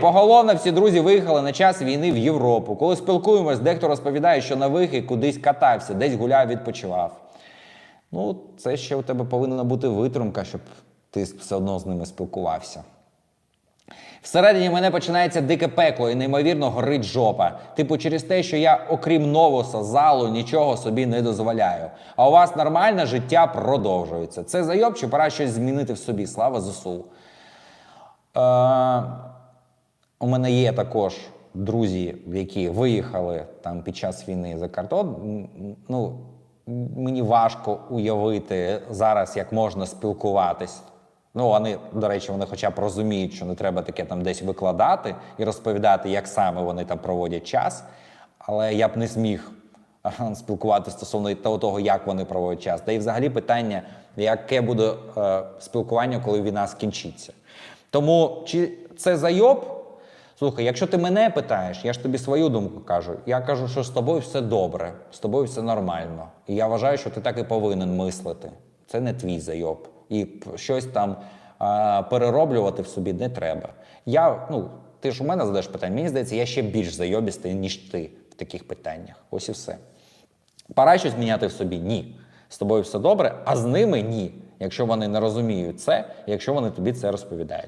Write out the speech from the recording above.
Поголовно всі друзі виїхали на час війни в Європу. Коли спілкуємось, дехто розповідає, що на вихід кудись катався, десь гуляв, відпочивав. Ну, це ще у тебе повинна бути витримка, щоб ти все одно з ними спілкувався. Всередині мене починається дике пекло і неймовірно горить жопа. Типу, через те, що я, окрім новоса, залу, нічого собі не дозволяю. А у вас нормальне життя продовжується. Це зайоб, чи пора щось змінити в собі. Слава ЗСУ. Е, у мене є також друзі, які виїхали там під час війни за кордон. Ну, мені важко уявити зараз, як можна спілкуватись. Ну, вони, до речі, вони хоча б розуміють, що не треба таке там десь викладати і розповідати, як саме вони там проводять час. Але я б не зміг спілкуватися стосовно того, як вони проводять час. Та й взагалі питання, яке буде е, спілкування, коли війна скінчиться. Тому чи це зайоб? Слухай, якщо ти мене питаєш, я ж тобі свою думку кажу. Я кажу, що з тобою все добре, з тобою все нормально. І я вважаю, що ти так і повинен мислити. Це не твій зайоб. І щось там а, перероблювати в собі не треба. Я, ну, ти ж у мене задаєш питання. Мені здається, я ще більш зайобістий, ніж ти в таких питаннях. Ось і все. Пора щось міняти в собі? Ні. З тобою все добре, а з ними ні. Якщо вони не розуміють це, якщо вони тобі це розповідають.